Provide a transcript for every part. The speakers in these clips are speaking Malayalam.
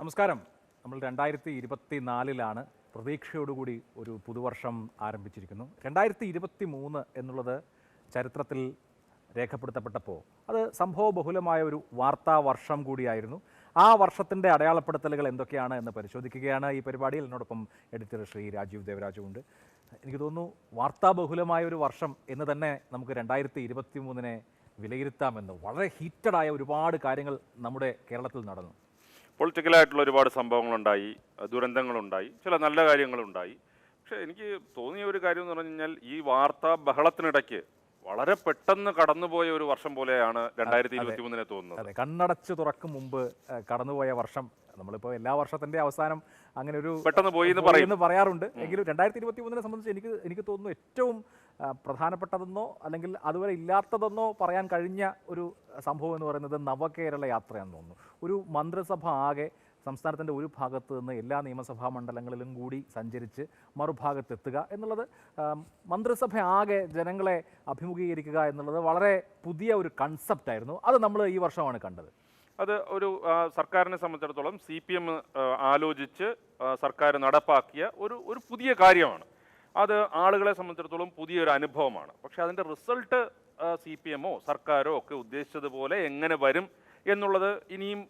നമസ്കാരം. നമ്മൾ രണ്ടായിരത്തി ഇരുപത്തി നാലിലാണ് പ്രതീക്ഷയോടുകൂടി ഒരു പുതുവർഷം ആരംഭിച്ചിരിക്കുന്നു. രണ്ടായിരത്തി ഇരുപത്തി മൂന്ന് എന്നുള്ളത് ചരിത്രത്തിൽ രേഖപ്പെടുത്തപ്പെട്ടപ്പോൾ അത് സംഭവബഹുലമായ ഒരു വാർത്താ വർഷം കൂടിയായിരുന്നു. ആ വർഷത്തിന്റെ അടയാളപ്പെടുത്തലുകൾ എന്തൊക്കെയാണ് എന്ന് പരിശോധിക്കുകയാണ് ഈ പരിപാടിയിൽ. എന്നോടൊപ്പം എഡിറ്റർ ശ്രീ രാജീവ് ദേവരാജു ഉണ്ട്. എനിക്ക് തോന്നുന്നു വാർത്താബഹുലമായ ഒരു വർഷം എന്ന് തന്നെ നമുക്ക് രണ്ടായിരത്തി ഇരുപത്തി മൂന്നിനെ വിലയിരുത്താമെന്ന്. വളരെ ഹീറ്റഡായ ഒരുപാട് കാര്യങ്ങൾ നമ്മുടെ കേരളത്തിൽ നടന്നു. പൊളിറ്റിക്കലായിട്ടുള്ള ഒരുപാട് സംഭവങ്ങളുണ്ടായി ദുരന്തങ്ങളുണ്ടായി ചില നല്ല കാര്യങ്ങളുണ്ടായി. പക്ഷേ എനിക്ക് തോന്നിയ ഒരു കാര്യം എന്ന് പറഞ്ഞു കഴിഞ്ഞാൽ ഈ വാർത്താ ബഹളത്തിനിടയ്ക്ക് വളരെ പെട്ടെന്ന് കടന്നുപോയ ഒരു വർഷം പോലെയാണ് രണ്ടായിരത്തി ഇരുപത്തി മൂന്നിനെ തോന്നുന്നത് കണ്ണടച്ച് തുറക്കും മുമ്പ് കടന്നുപോയ വർഷം നമ്മളിപ്പോൾ എല്ലാ വർഷത്തിന്റെ അവസാനം അങ്ങനെ ഒരു പെട്ടെന്ന് പോയി എന്ന് പറയാറുണ്ട്. എങ്കിലും രണ്ടായിരത്തി ഇരുപത്തി മൂന്നിനെ സംബന്ധിച്ച് എനിക്ക് എനിക്ക് തോന്നുന്നു ഏറ്റവും പ്രധാനപ്പെട്ടതെന്നോ അല്ലെങ്കിൽ അതുവരെ ഇല്ലാത്തതെന്നോ പറയാൻ കഴിഞ്ഞ ഒരു സംഭവം എന്ന് പറയുന്നത് നവകേരള യാത്രയാണെന്ന് തോന്നുന്നു. ഒരു മന്ത്രിസഭ ആകെ സംസ്ഥാനത്തിന്റെ ഒരു ഭാഗത്ത് നിന്ന് എല്ലാ നിയമസഭാ മണ്ഡലങ്ങളിലും കൂടി സഞ്ചരിച്ച് മറുഭാഗത്തെത്തുക എന്നുള്ളത് മന്ത്രിസഭ ആകെ ജനങ്ങളെ അഭിമുഖീകരിക്കുക എന്നുള്ളത് വളരെ പുതിയ ഒരു കൺസെപ്റ്റായിരുന്നു. അത് നമ്മൾ ഈ വർഷമാണ് കണ്ടത്. അത് ഒരു സർക്കാരിനെ സംബന്ധിച്ചിടത്തോളം സി പി എം ആലോചിച്ച് സർക്കാർ നടപ്പാക്കിയ ഒരു ഒരു പുതിയ കാര്യമാണ്. അത് ആളുകളെ സംബന്ധിച്ചിടത്തോളം പുതിയൊരു അനുഭവമാണ്. പക്ഷെ അതിന്റെ റിസൾട്ട് സി പി എമ്മോ സർക്കാരോ ഒക്കെ ഉദ്ദേശിച്ചതുപോലെ എങ്ങനെ വരും എന്നുള്ളത് ഇനിയും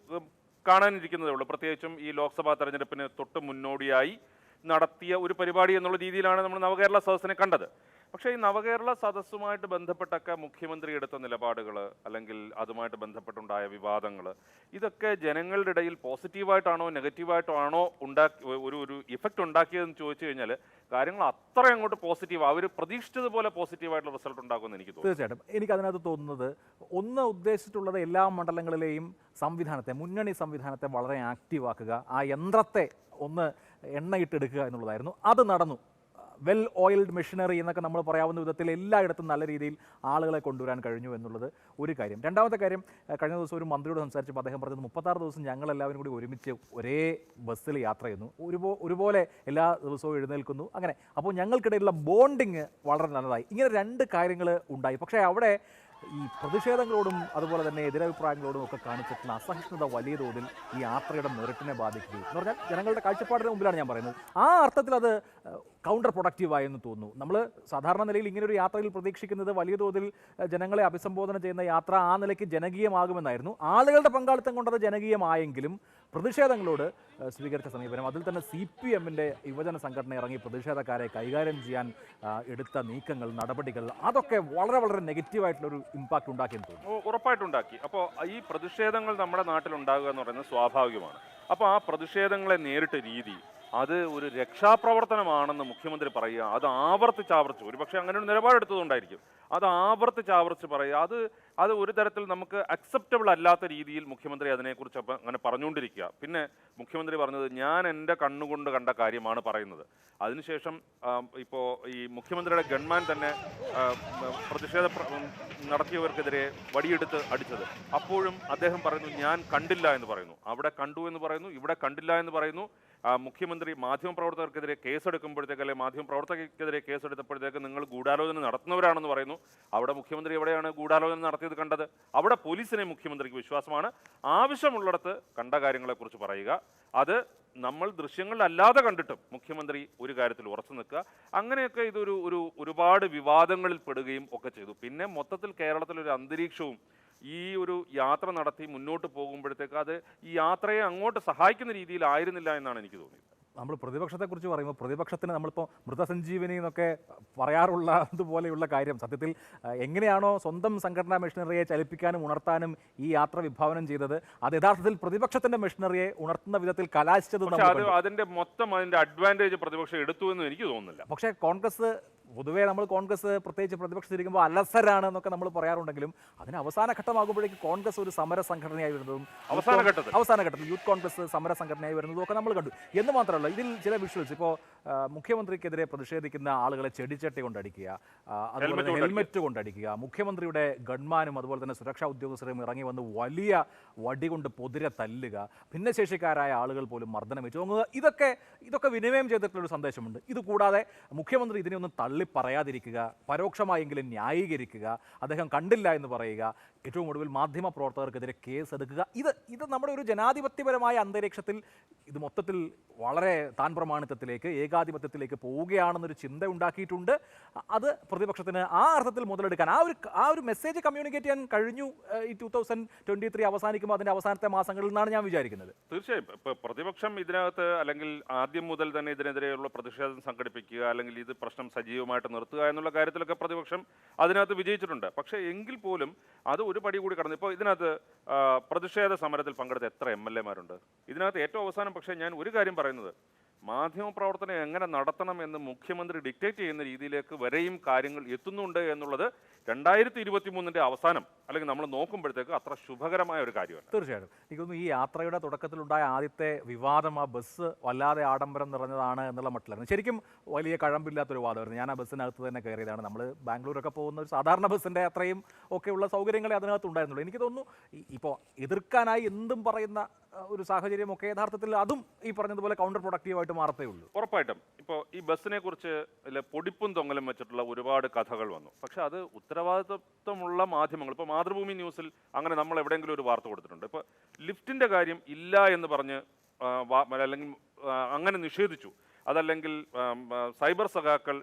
കാണാനിരിക്കുന്നതേ ഉള്ളൂ. പ്രത്യേകിച്ചും ഈ ലോക്സഭാ തെരഞ്ഞെടുപ്പിന് തൊട്ട് മുന്നോടിയായി നടത്തിയ ഒരു പരിപാടി എന്നുള്ള രീതിയിലാണ് നമ്മൾ നവകേരള സദസ്സിനെ കണ്ടത്. പക്ഷേ ഈ നവകേരള സദസ്സുമായിട്ട് ബന്ധപ്പെട്ടൊക്കെ മുഖ്യമന്ത്രി എടുത്ത നിലപാടുകൾ അല്ലെങ്കിൽ അതുമായിട്ട് ബന്ധപ്പെട്ടുണ്ടായ വിവാദങ്ങൾ ഇതൊക്കെ ജനങ്ങളുടെ ഇടയിൽ പോസിറ്റീവായിട്ടാണോ നെഗറ്റീവായിട്ടാണോ ഉണ്ടാക്കി ഒരു ഒരു ഇഫക്റ്റ് ഉണ്ടാക്കിയതെന്ന് ചോദിച്ചു കഴിഞ്ഞാൽ കാര്യങ്ങൾ അത്ര അങ്ങോട്ട് പോസിറ്റീവ് അവർ പ്രതീക്ഷിച്ചതുപോലെ പോസിറ്റീവായിട്ടുള്ള റിസൾട്ട് ഉണ്ടാക്കുമെന്ന് എനിക്ക് തോന്നുന്നു. തീർച്ചയായിട്ടും. എനിക്ക് അതിനകത്ത് തോന്നുന്നത് ഒന്ന് ഉദ്ദേശിച്ചിട്ടുള്ളത് എല്ലാ മണ്ഡലങ്ങളിലെയും സംവിധാനത്തെ മുന്നണി സംവിധാനത്തെ വളരെ ആക്റ്റീവാക്കുക ആ യന്ത്രത്തെ ഒന്ന് എണ്ണയിട്ടെടുക്കുക എന്നുള്ളതായിരുന്നു. അത് നടന്നു. വെൽ ഓയിൽഡ് മെഷീനറി എന്നൊക്കെ നമ്മൾ പറയാവുന്ന വിധത്തിൽ എല്ലായിടത്തും നല്ല രീതിയിൽ ആളുകളെ കൊണ്ടുവരാൻ കഴിഞ്ഞു എന്നുള്ളത് ഒരു കാര്യം. രണ്ടാമത്തെ കാര്യം കഴിഞ്ഞ ദിവസം ഒരു മന്ത്രിയോട് സംസാരിച്ചപ്പോൾ അദ്ദേഹം പറഞ്ഞത് മുപ്പത്താറ് ദിവസം ഞങ്ങൾ എല്ലാവരും കൂടി ഒരുമിച്ച് ഒരേ ബസ്സിൽ യാത്ര ചെയ്യുന്നു. ഒരുപോ ഒരുപോലെ എല്ലാ ദിവസവും എഴുന്നേൽക്കുന്നു. അങ്ങനെ. അപ്പോൾ ഞങ്ങൾക്കിടയിലുള്ള ബോണ്ടിങ് വളരെ നല്ലതായി. ഇങ്ങനെ രണ്ട് കാര്യങ്ങൾ ഉണ്ടായി. പക്ഷേ അവിടെ ഈ പ്രതിഷേധങ്ങളോടും അതുപോലെ തന്നെ എതിരഭിപ്രായങ്ങളോടും ഒക്കെ കാണിച്ചിട്ടുള്ള അസഹിഷ്ണുത വലിയ തോതിൽ ഈ യാത്രയുടെ മെറിറ്റിനെ ബാധിക്കുകയും എന്ന് പറഞ്ഞാൽ ജനങ്ങളുടെ കാഴ്ചപ്പാടിന് മുമ്പിലാണ് ഞാൻ പറയുന്നത്. ആ അർത്ഥത്തിൽ അത് കൗണ്ടർ പ്രൊഡക്റ്റീവായെന്ന് തോന്നുന്നു. നമ്മൾ സാധാരണ നിലയിൽ ഇങ്ങനെ ഒരു യാത്രയിൽ പ്രതീക്ഷിക്കുന്നത് വലിയ തോതിൽ ജനങ്ങളെ അഭിസംബോധന ചെയ്യുന്ന യാത്ര ആ നിലയ്ക്ക് ജനകീയമാകുമെന്നായിരുന്നു. ആളുകളുടെ പങ്കാളിത്തം കൊണ്ടത് ജനകീയമായെങ്കിലും പ്രതിഷേധങ്ങളോട് സ്വീകരിച്ച സമീപനം. അതിൽ തന്നെ സി പി എമ്മിന്റെ യുവജന സംഘടന ഇറങ്ങി പ്രതിഷേധക്കാരെ കൈകാര്യം ചെയ്യാൻ എടുത്ത നീക്കങ്ങൾ നടപടികൾ അതൊക്കെ വളരെ വളരെ നെഗറ്റീവായിട്ടുള്ളൊരു ഇമ്പാക്റ്റ് ഉണ്ടാക്കിയെന്ന് തോന്നുന്നു. ഉറപ്പായിട്ടുണ്ടാക്കി അപ്പോൾ ഈ പ്രതിഷേധങ്ങൾ നമ്മുടെ നാട്ടിലുണ്ടാകുക എന്ന് പറയുന്നത് സ്വാഭാവികമാണ്. അപ്പോൾ ആ പ്രതിഷേധങ്ങളെ നേരിട്ട രീതി അത് ഒരു രക്ഷാപ്രവർത്തനമാണെന്ന് മുഖ്യമന്ത്രി പറയുക. അത് ആവർത്തിച്ചാവർത്തിച്ച് ഒരുപക്ഷെ ഒരു പക്ഷേ അങ്ങനെ ഒരു നിലപാടെടുത്തതുകൊണ്ടായിരിക്കും അത് ആവർത്തിച്ചാവർത്തിച്ച് ആവർത്തിച്ച് പറയുക. അത് അത് ഒരു തരത്തിൽ നമുക്ക് അക്സെപ്റ്റബിൾ അല്ലാത്ത രീതിയിൽ മുഖ്യമന്ത്രി അതിനെക്കുറിച്ച് അപ്പം അങ്ങനെ പറഞ്ഞുകൊണ്ടിരിക്കുക. പിന്നെ മുഖ്യമന്ത്രി പറഞ്ഞത് ഞാൻ എന്റെ കണ്ണുകൊണ്ട് കണ്ട കാര്യമാണ് പറയുന്നത്. അതിനുശേഷം ഇപ്പോൾ ഈ മുഖ്യമന്ത്രിയുടെ ഗൺമാൻ തന്നെ പ്രതിഷേധ നടത്തിയവർക്കെതിരെ വടിയെടുത്ത് അടിച്ചത്. അപ്പോഴും അദ്ദേഹം പറയുന്നു ഞാൻ കണ്ടില്ല എന്ന് പറയുന്നു. അവിടെ കണ്ടു എന്ന് പറയുന്നു ഇവിടെ കണ്ടില്ല എന്ന് പറയുന്നു. മുഖ്യമന്ത്രി മാധ്യമപ്രവർത്തകർക്കെതിരെ കേസെടുക്കുമ്പോഴത്തേക്ക് അല്ലെങ്കിൽ മാധ്യമപ്രവർത്തകർക്കെതിരെ കേസെടുത്തപ്പോഴത്തേക്ക് നിങ്ങൾ ഗൂഢാലോചന നടത്തുന്നവരാണെന്ന് പറയുന്നു. അവിടെ മുഖ്യമന്ത്രി എവിടെയാണ് ഗൂഢാലോചന നടത്തിയത് കണ്ടത്? അവിടെ പോലീസിനെ മുഖ്യമന്ത്രിക്ക് വിശ്വാസമാണ്. ആവശ്യമുള്ളിടത്ത് കണ്ട കാര്യങ്ങളെക്കുറിച്ച് പറയുക. അത് നമ്മൾ ദൃശ്യങ്ങളിലല്ലാതെ കണ്ടിട്ടും മുഖ്യമന്ത്രി ഒരു കാര്യത്തിൽ ഉറച്ചു നിൽക്കുക. അങ്ങനെയൊക്കെ ഇതൊരു ഒരു ഒരുപാട് വിവാദങ്ങളിൽ പെടുകയും ഒക്കെ ചെയ്തു. പിന്നെ മൊത്തത്തിൽ കേരളത്തിലൊരു അന്തരീക്ഷവും ഈ ഒരു യാത്ര നടത്തി മുന്നോട്ട് പോകുമ്പോഴത്തേക്ക് അത് ഈ യാത്രയെ അങ്ങോട്ട് സഹായിക്കുന്ന രീതിയിലായിരുന്നില്ല എന്നാണ് എനിക്ക് തോന്നിയത്. നമ്മൾ പ്രതിപക്ഷത്തെക്കുറിച്ച് പറയുമ്പോൾ പ്രതിപക്ഷത്തിന് നമ്മളിപ്പോൾ മൃതസഞ്ജീവനി എന്നൊക്കെ പറയാറുള്ള അതുപോലെയുള്ള കാര്യം. സത്യത്തിൽ എങ്ങനെയാണോ സ്വന്തം സംഘടനാ മെഷീനറിയെ ചലിപ്പിക്കാനും ഉണർത്താനും ഈ യാത്ര വിഭാവനം ചെയ്തത് അത് യഥാർത്ഥത്തിൽ പ്രതിപക്ഷത്തിന്റെ മെഷീനറിയെ ഉണർത്തുന്ന വിധത്തിൽ കലാശിച്ചത് അതിന്റെ മൊത്തം അതിന്റെ അഡ്വാന്റേജ് പ്രതിപക്ഷം എടുത്തു എന്ന് എനിക്ക് തോന്നുന്നില്ല. പക്ഷേ കോൺഗ്രസ് പൊതുവേ നമ്മൾ കോൺഗ്രസ് പ്രത്യേകിച്ച് പ്രതിപക്ഷത്തിരിക്കുമ്പോൾ അലസരാണ് എന്നൊക്കെ നമ്മൾ പറയാറുണ്ടെങ്കിലും അതിന് അവസാന ഘട്ടമാകുമ്പോഴേക്ക് കോൺഗ്രസ് ഒരു സമര സംഘടനയായി വരുന്നതും അവസാന ഘട്ടത്തിൽ. അവസാന ഘട്ടത്തിൽ യൂത്ത് കോൺഗ്രസ് സമര സംഘടനയായി വരുന്നതും ഒക്കെ നമ്മൾ കണ്ടു. എന്ന് മാത്രമല്ല ഇതിൽ ചില വിഷ്വൽസ് ഇപ്പോൾ മുഖ്യമന്ത്രിക്കെതിരെ പ്രതിഷേധിക്കുന്ന ആളുകളെ ചെടിച്ചട്ടി കൊണ്ടടിക്കുക അതുപോലെ തന്നെ ഹെൽമെറ്റ് കൊണ്ടടിക്കുക മുഖ്യമന്ത്രിയുടെ ഗൺമാനും അതുപോലെ തന്നെ സുരക്ഷാ ഉദ്യോഗസ്ഥരും ഇറങ്ങി വന്ന് വലിയ വടി കൊണ്ട് പൊതിരെ തല്ലുക ഭിന്നശേഷിക്കാരായ ആളുകൾ പോലും മർദ്ദനം വെച്ചു ഇതൊക്കെ ഇതൊക്കെ വിനിമയം ചെയ്തിട്ടുള്ളൊരു സന്ദേശമുണ്ട്. ഇത് കൂടാതെ മുഖ്യമന്ത്രി ഇതിനെ ഒന്ന് തള്ളി പറയാതിരിക്കുക പരോക്ഷമായെങ്കിലും ന്യായീകരിക്കുക അദ്ദേഹം കണ്ടില്ല എന്ന് പറയുക ഏറ്റവും ഒടുവിൽ മാധ്യമ പ്രവർത്തകർക്കെതിരെ കേസ് എടുക്കുക ഇത് ഇത് നമ്മുടെ ഒരു ജനാധിപത്യപരമായ അന്തരീക്ഷത്തിൽ ഇത് മൊത്തത്തിൽ വളരെ താൻ പ്രമാണിത്വത്തിലേക്ക് ഏകാധിപത്യത്തിലേക്ക് പോവുകയാണെന്നൊരു ചിന്ത ഉണ്ടാക്കിയിട്ടുണ്ട്. അത് പ്രതിപക്ഷത്തിന് ആ അർത്ഥത്തിൽ മുതലെടുക്കാൻ ആ ഒരു ആ ഒരു മെസ്സേജ് കമ്മ്യൂണിക്കേറ്റ് ചെയ്യാൻ കഴിഞ്ഞു ഈ ടൂ തൗസൻഡ് ട്വന്റി ത്രീ അവസാനിക്കുമ്പോൾ അതിന്റെ അവസാനത്തെ മാസങ്ങളിൽ നിന്നാണ് ഞാൻ വിചാരിക്കുന്നത്. തീർച്ചയായും. പ്രതിപക്ഷം ഇതിനകത്ത് അല്ലെങ്കിൽ ആദ്യം മുതൽ തന്നെ ഇതിനെതിരെയുള്ള പ്രതിഷേധം സംഘടിപ്പിക്കുക അല്ലെങ്കിൽ ഇത് പ്രശ്നം സജീവമായിട്ട് നിർത്തുക എന്നുള്ള കാര്യത്തിലൊക്കെ പ്രതിപക്ഷം അതിനകത്ത് വിജയിച്ചിട്ടുണ്ട്. പക്ഷേ എങ്കിൽ പോലും അത് ഒരു പടി കൂടി കടന്നു. ഇപ്പോൾ ഇതിനകത്ത് പ്രതിഷേധ സമരത്തിൽ പങ്കെടുത്ത എത്ര എം എൽ എമാരുണ്ട്? ഇതിനകത്ത് ഏറ്റവും അവസാനം പക്ഷേ ഞാൻ ഒരു കാര്യം പറയുന്നത്. മാധ്യമപ്രവർത്തനം എങ്ങനെ നടത്തണം എന്ന് മുഖ്യമന്ത്രി ഡിക്റ്റേറ്റ് ചെയ്യുന്ന രീതിയിലേക്ക് വരെയും കാര്യങ്ങൾ എത്തുന്നുണ്ട് എന്നുള്ളത് രണ്ടായിരത്തി ഇരുപത്തി മൂന്നിന്റെ അവസാനം അല്ലെങ്കിൽ നമ്മൾ നോക്കുമ്പോഴത്തേക്ക് അത്ര ശുഭകരമായ ഒരു കാര്യമല്ല. തീർച്ചയായിട്ടും. എനിക്ക് തോന്നുന്നു ഈ യാത്രയുടെ തുടക്കത്തിലുണ്ടായ ആദ്യത്തെ വിവാദം ആ ബസ് വല്ലാതെ ആഡംബരം നിറഞ്ഞതാണ് എന്നുള്ള മട്ടിലായിരുന്നു. ശരിക്കും വലിയ കഴമ്പില്ലാത്തൊരു വാദമായിരുന്നു. ഞാൻ ആ ബസ്സിനകത്ത് തന്നെ കയറിയതാണ്. നമ്മൾ ബാംഗ്ലൂരൊക്കെ പോകുന്ന ഒരു സാധാരണ ബസ്സിന്റെ അത്രയും ഒക്കെയുള്ള സൗകര്യങ്ങളെ അതിനകത്ത് ഉണ്ടായിരുന്നുള്ളൂ. എനിക്ക് തോന്നുന്നു ഇപ്പോൾ എതിർക്കാനായി എന്തും പറയുന്ന ഒരു ഒരു സാഹചര്യമൊക്കെ യഥാർത്ഥത്തിൽ അതും ഈ പറഞ്ഞതുപോലെ കൗണ്ടർ പ്രൊഡക്റ്റീവായിട്ട് മാറത്തേ ഉള്ളൂ. ഉറപ്പായിട്ടും. ഇപ്പോൾ ഈ ബസ്സിനെ കുറിച്ച് പൊടിപ്പും തൊങ്ങലും വെച്ചിട്ടുള്ള ഒരുപാട് കഥകൾ വന്നു. പക്ഷെ അത് ഉത്തരവാദിത്വമുള്ള മാധ്യമങ്ങൾ. ഇപ്പോൾ മാതൃഭൂമി ന്യൂസിൽ അങ്ങനെ നമ്മൾ എവിടെയെങ്കിലും ഒരു വാർത്ത കൊടുത്തിട്ടുണ്ട്. ഇപ്പോൾ ലിഫ്റ്റിന്റെ കാര്യം ഇല്ല എന്ന് പറഞ്ഞ് അല്ലെങ്കിൽ അങ്ങനെ നിഷേധിച്ചു. അതല്ലെങ്കിൽ സൈബർ സഖാക്കൾ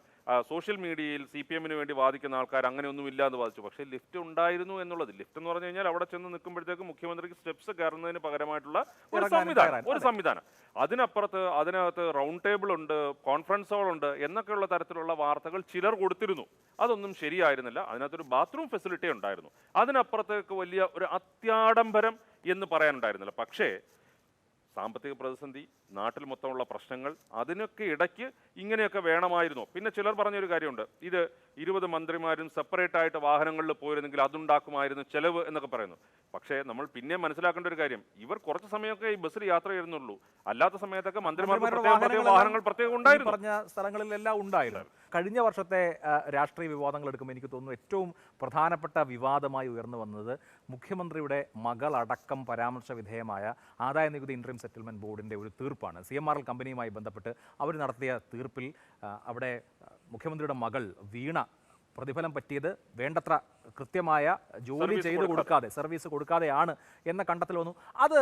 സോഷ്യൽ മീഡിയയിൽ സി പി എമ്മിന് വേണ്ടി വാദിക്കുന്ന ആൾക്കാർ അങ്ങനെയൊന്നും ഇല്ല എന്ന് വാദിച്ചു. പക്ഷേ ലിഫ്റ്റ് ഉണ്ടായിരുന്നു എന്നുള്ളത്. ലിഫ്റ്റ് എന്ന് പറഞ്ഞു കഴിഞ്ഞാൽ അവിടെ ചെന്ന് നിൽക്കുമ്പോഴത്തേക്ക് മുഖ്യമന്ത്രിക്ക് സ്റ്റെപ്സ് കയറുന്നതിന് പകരമായിട്ടുള്ള ഒരു സംവിധാനം ഒരു സംവിധാനം. അതിനപ്പുറത്ത് അതിനകത്ത് റൗണ്ട് ടേബിൾ ഉണ്ട് കോൺഫറൻസ് ഹോൾ ഉണ്ട് എന്നൊക്കെയുള്ള തരത്തിലുള്ള വാർത്തകൾ ചിലർ കൊടുത്തിരുന്നു. അതൊന്നും ശരിയായിരുന്നില്ല. അതിനകത്തൊരു ബാത്റൂം ഫെസിലിറ്റി ഉണ്ടായിരുന്നു. അതിനപ്പുറത്തേക്ക് വലിയ ഒരു അത്യാഡംബരം എന്ന് പറയാനുണ്ടായിരുന്നില്ല. പക്ഷേ സാമ്പത്തിക പ്രതിസന്ധി നാട്ടിൽ മൊത്തമുള്ള പ്രശ്നങ്ങൾ അതിനൊക്കെ ഇടയ്ക്ക് ഇങ്ങനെയൊക്കെ വേണമായിരുന്നു. പിന്നെ ചിലർ പറഞ്ഞൊരു കാര്യമുണ്ട്. ഇത് ഇരുപത് മന്ത്രിമാരും സെപ്പറേറ്റ് ആയിട്ട് വാഹനങ്ങളിൽ പോയിരുന്നെങ്കിൽ അതുണ്ടാക്കുമായിരുന്നു ചെലവ് എന്നൊക്കെ പറയുന്നു. പക്ഷേ നമ്മൾ പിന്നെ മനസ്സിലാക്കേണ്ട ഒരു കാര്യം ഇവർ കുറച്ച് സമയമൊക്കെ ഈ ബസ്സിൽ യാത്ര ചെയ്യുന്നുള്ളൂ അല്ലാത്ത സമയത്തൊക്കെ പ്രത്യേകം വാഹനങ്ങൾ പ്രത്യേകം ഉണ്ടായിരുന്നു. പറഞ്ഞ സ്ഥലങ്ങളിലെല്ലാം ഉണ്ടായിരുന്നു. കഴിഞ്ഞ വർഷത്തെ രാഷ്ട്രീയ വിവാദങ്ങൾ എടുക്കുമ്പോൾ എനിക്ക് തോന്നുന്നു ഏറ്റവും പ്രധാനപ്പെട്ട വിവാദമായി ഉയർന്നു വന്നത് മുഖ്യമന്ത്രിയുടെ മകളടക്കം പരാമർശ വിധേയമായ ആദായ നികുതി ഇൻട്രീം സെറ്റിൽമെന്റ് ബോർഡിന്റെ ഒരു തീർപ്പാണ് സി എം ആർ എൽ കമ്പനിയുമായി ബന്ധപ്പെട്ട് അവർ നടത്തിയ തീർപ്പിൽ അവിടെ മുഖ്യമന്ത്രിയുടെ മകൾ വീണ പ്രതിഫലം പറ്റിയത് വേണ്ടത്ര കൃത്യമായ ജോലി ചെയ്ത്. കൊടുക്കാതെ സർവീസ് കൊടുക്കാതെയാണ് എന്ന കണ്ടെത്തൽ വന്നു അത്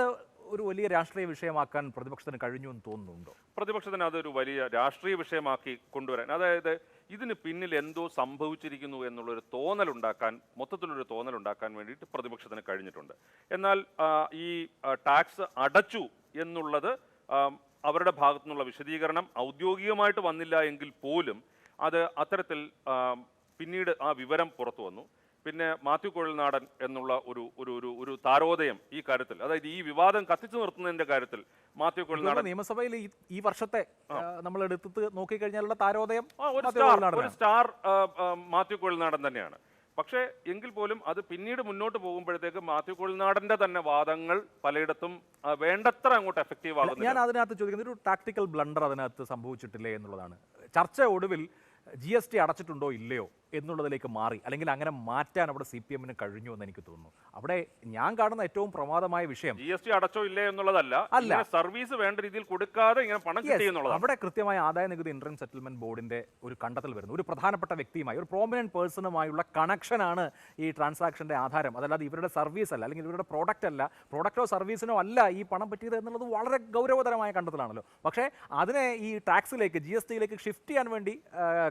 ഒരു വലിയ രാഷ്ട്രീയ വിഷയമാക്കാൻ പ്രതിപക്ഷത്തിന് കഴിഞ്ഞു എന്ന് തോന്നുന്നുണ്ടോ? പ്രതിപക്ഷത്തിന് അതൊരു വലിയ രാഷ്ട്രീയ വിഷയമാക്കി കൊണ്ടുവരാൻ അതായത് ഇതിന് പിന്നിൽ എന്തോ സംഭവിച്ചിരിക്കുന്നു എന്നുള്ളൊരു തോന്നലുണ്ടാക്കാൻ മൊത്തത്തിലൊരു തോന്നലുണ്ടാക്കാൻ വേണ്ടിയിട്ട് പ്രതിപക്ഷത്തിന് കഴിഞ്ഞിട്ടുണ്ട്. എന്നാൽ ഈ ടാക്സ് അടച്ചു എന്നുള്ളത് അവരുടെ ഭാഗത്തു നിന്നുള്ള വിശദീകരണം ഔദ്യോഗികമായിട്ട് വന്നില്ല എങ്കിൽ പോലും അത് അത്തരത്തിൽ പിന്നീട് ആ വിവരം പുറത്തു വന്നു. പിന്നെ മാത്യു കുഴൽനാടൻ എന്നുള്ള ഒരു ഒരു ഒരു ഒരു താരോദയം ഈ കാര്യത്തിൽ. അതായത് ഈ വിവാദം കത്തിച്ചു നിർത്തുന്നതിന്റെ കാര്യത്തിൽ മാത്യു കുഴൽനാടൻ നിയമസഭയിൽ ഈ വർഷത്തെ നമ്മൾ എടുത്ത് നോക്കിക്കഴിഞ്ഞാലുള്ള താരോദയം ഒരു സ്റ്റാർ മാത്യു കുഴൽനാടൻ തന്നെയാണ്. പക്ഷേ എങ്കിൽ പോലും അത് പിന്നീട് മുന്നോട്ട് പോകുമ്പോഴത്തേക്ക് മാത്യു കുഴൽനാടന്റെ തന്നെ വാദങ്ങൾ പലയിടത്തും വേണ്ടത്ര അങ്ങോട്ട് എഫക്റ്റീവ് ആകുന്നു ഞാൻ അതിനകത്ത് ചോദിക്കുന്നത് ഒരു ടാക്ടിക്കൽ ബ്ലണ്ടർ അതിനകത്ത് സംഭവിച്ചിട്ടില്ലേ എന്നുള്ളതാണ്. ചർച്ച ഒടുവിൽ ജി എസ് ടി അടച്ചിട്ടുണ്ടോ ഇല്ലയോ എന്നുള്ളതിലേക്ക് മാറി. അല്ലെങ്കിൽ അങ്ങനെ മാറ്റാൻ അവിടെ സി പി എമ്മിന് കഴിഞ്ഞു എന്ന് എനിക്ക് തോന്നുന്നു. അവിടെ ഞാൻ കാണുന്ന ഏറ്റവും പ്രമാദമായ വിഷയം ജി എസ് ടി അടച്ചോ ഇല്ലേ എന്നുള്ളതല്ല. അല്ല. സർവീസ് വേണ്ട രീതിയിൽ കൊടുക്കാതെ ഇങ്ങനെ പണം ചെയ്യുന്നുള്ളത് അവിടെ കൃത്യമായ ആദായ നികുതി ഇൻട്രൻ സെറ്റിൽമെന്റ് ബോർഡിന്റെ ഒരു കണ്ടെത്തൽ വരുന്നു. ഒരു പ്രധാനപ്പെട്ട വ്യക്തിയുമായി ഒരു പ്രോമിനന്റ് പേഴ്സണുമായുള്ള കണക്ഷനാണ് ഈ ട്രാൻസാക്ഷന്റെ ആധാരം. അതല്ലാതെ ഇവരുടെ സർവീസ് അല്ല അല്ലെങ്കിൽ ഇവരുടെ പ്രോഡക്റ്റ് അല്ല പ്രോഡക്റ്റോ സർവീസിനോ അല്ല ഈ പണം പറ്റിയത് എന്നുള്ളത് വളരെ ഗൗരവതരമായ കണ്ടെത്തലാണല്ലോ. പക്ഷേ അതിനെ ഈ ടാക്സിലേക്ക് ജി എസ് ടിയിലേക്ക് ഷിഫ്റ്റ് ചെയ്യാൻ വേണ്ടി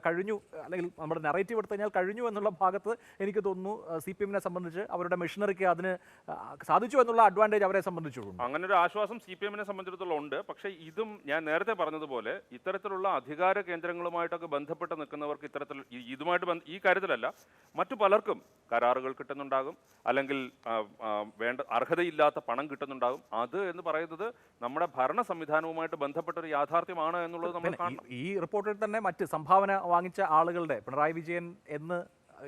കഴിഞ്ഞു അല്ലെങ്കിൽ നമ്മുടെ നെറേറ്റീവ് എടുത്തു കഴിഞ്ഞാൽ കഴിഞ്ഞു എന്നുള്ള ഭാഗത്ത് എനിക്ക് തോന്നുന്നു സി പി എമ്മിനെ സംബന്ധിച്ച് അവരുടെ മെഷീനറിക്ക് അതിന് സാധിച്ചു എന്നുള്ള അഡ്വാന്റേജ് അവരെ സംബന്ധിച്ചുള്ളൂ അങ്ങനെ ഒരു ആശ്വാസം സി പി എമ്മിനെ സംബന്ധിച്ചിടത്തോളം ഉണ്ട്. പക്ഷേ ഇതും ഞാൻ നേരത്തെ പറഞ്ഞതുപോലെ ഇത്തരത്തിലുള്ള അധികാര കേന്ദ്രങ്ങളുമായിട്ടൊക്കെ ബന്ധപ്പെട്ട് നിൽക്കുന്നവർക്ക് ഇത്തരത്തിൽ ഇതുമായിട്ട് ഈ കാര്യത്തിലല്ല മറ്റു പലർക്കും കരാറുകൾ കിട്ടുന്നുണ്ടാകും. അല്ലെങ്കിൽ വേണ്ട അർഹതയില്ലാത്ത പണം കിട്ടുന്നുണ്ടാകും. അത് എന്ന് പറയുന്നത് നമ്മുടെ ഭരണ സംവിധാനവുമായിട്ട് ബന്ധപ്പെട്ട ഒരു യാഥാർത്ഥ്യമാണ് എന്നുള്ളത് നമ്മൾ ഈ റിപ്പോർട്ടിൽ തന്നെ മറ്റ് സംഭാവന വാങ്ങിച്ച ആളുകളുടെ പിണറായി വിജയൻ എന്ന്